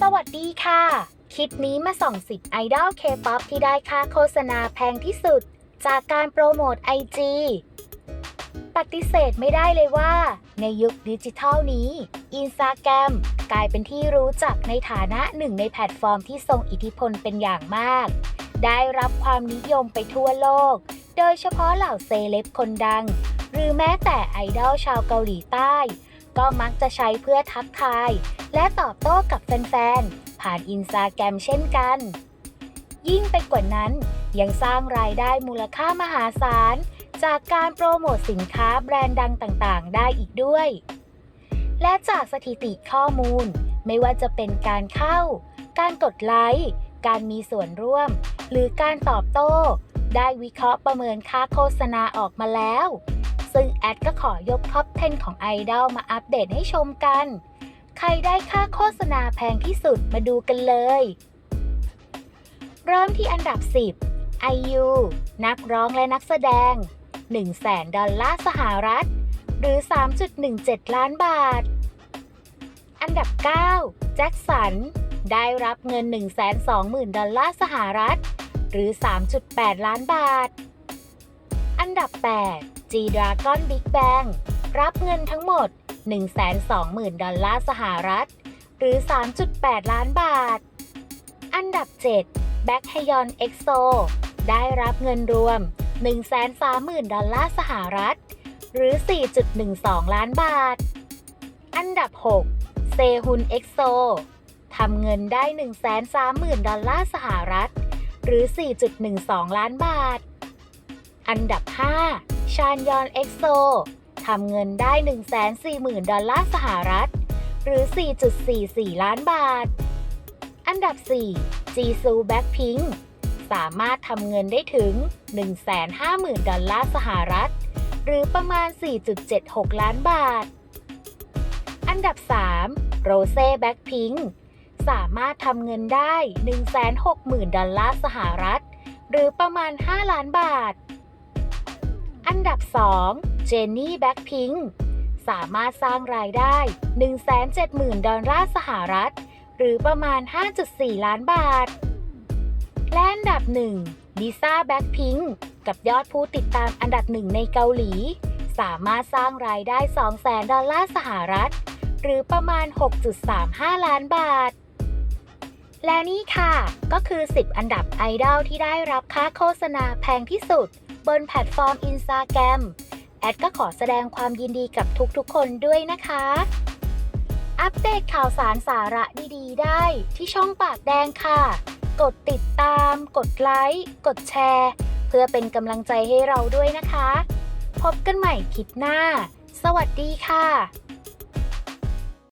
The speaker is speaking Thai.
สวัสดีค่ะ คลิปนี้มาส่องสิบไอดอลเคป๊อปที่ได้ค่าโฆษณาแพงที่สุด จากการโปรโมท IG ปฏิเสธไม่ได้เลยว่า ในยุคดิจิทัลนี้ Instagram กลายเป็นที่รู้จักในฐานะหนึ่งในแพลตฟอร์มที่ทรงอิทธิพลเป็นอย่างมาก ได้รับความนิยมไปทั่วโลก โดยเฉพาะเหล่าเซเลบคนดัง หรือแม้แต่ไอดอลชาวเกาหลีใต้ ก็มักจะใช้เพื่อทักทาย และตอบโต้กับแฟนๆ ผ่านอินสตาแกรมเช่นกัน ยิ่งไปกว่านั้น ยังสร้างรายได้มูลค่ามหาศาล จากการโปรโมทสินค้าแบรนด์ดังต่างๆ ได้อีกด้วย และจากสถิติข้อมูล ไม่ว่าจะเป็นการเข้า การกดไลค์ การมีส่วนร่วม หรือการตอบโต้ ได้วิเคราะห์ประเมินค่าโฆษณาออกมาแล้ว ซึ่งแอดก็ขอยกท็อป 10 ของไอดอลมาอัปเดตให้ชมกัน ใครได้ค่าโฆษณาแพงที่สุดมาดูกันเลย เริ่มที่อันดับ 10 IU นักร้องและนักแสดง 100,000ดอลลาร์สหรัฐ หรือ 3.17 ล้านบาท อันดับ 9 แจ็คสัน ได้รับเงิน 120,000 ดอลลาร์สหรัฐ หรือ 3.8 ล้านบาท อันดับ 8 G Dragon Big Bang รับเงินทั้งหมด 120,000 ดอลลาร์สหรัฐ หรือ 3.8 ล้านบาท อันดับ 7 b a c k h y o n EXO ได้รับเงินรวม 130,000 ดอลลาร์สหรัฐ หรือ 4.12 ล้านบาท อันดับ 6 เซฮุน EXO ทำเงินได้ 130,000 ดอลลาร์สหรัฐ หรือ 4.12 ล้านบาท อันดับ 5 ชานยอนเอ็กโซทำเงินได้ 140,000 ดอลลาร์สหรัฐ หรือ 4.44 ล้านบาท อันดับ 4 จีซูแบ็คพิงสามารถทำเงินได้ถึง 150,000 ดอลลาร์สหรัฐ หรือประมาณ 4.76 ล้านบาท อันดับ 3 โรเซ่แบ็คพิงสามารถทำเงินได้ 160,000 ดอลลาร์สหรัฐ หรือประมาณ 5 ล้านบาท อันดับ 2 เจนนี่แบ็คพิงสามารถสร้างรายได้ 170,000 ดอลลาร์สหรัฐ หรือประมาณ 5.4 ล้านบาท และอันดับ 1 ลิซ่าแบ็คพิงกับยอดผู้ติดตามอันดับหนึ่งในเกาหลี สามารถสร้างรายได้ 200,000 ดอลลาร์สหรัฐ หรือประมาณ 6.35 ล้านบาท และนี่ค่ะ ก็คือ 10 อันดับไอดอลที่ได้รับค่าโฆษณาแพงที่สุด บนแพลตฟอร์ม Instagram แอดก็ขอแสดงความยินดีกับทุกๆ คนด้วยนะคะ อัปเดตข่าวสารสาระดีๆ ได้ที่ช่องปากแดงค่ะ กดติดตาม กดไลค์ กดแชร์ เพื่อเป็นกำลังใจให้เราด้วยนะคะ พบกันใหม่คลิปหน้า สวัสดีค่ะ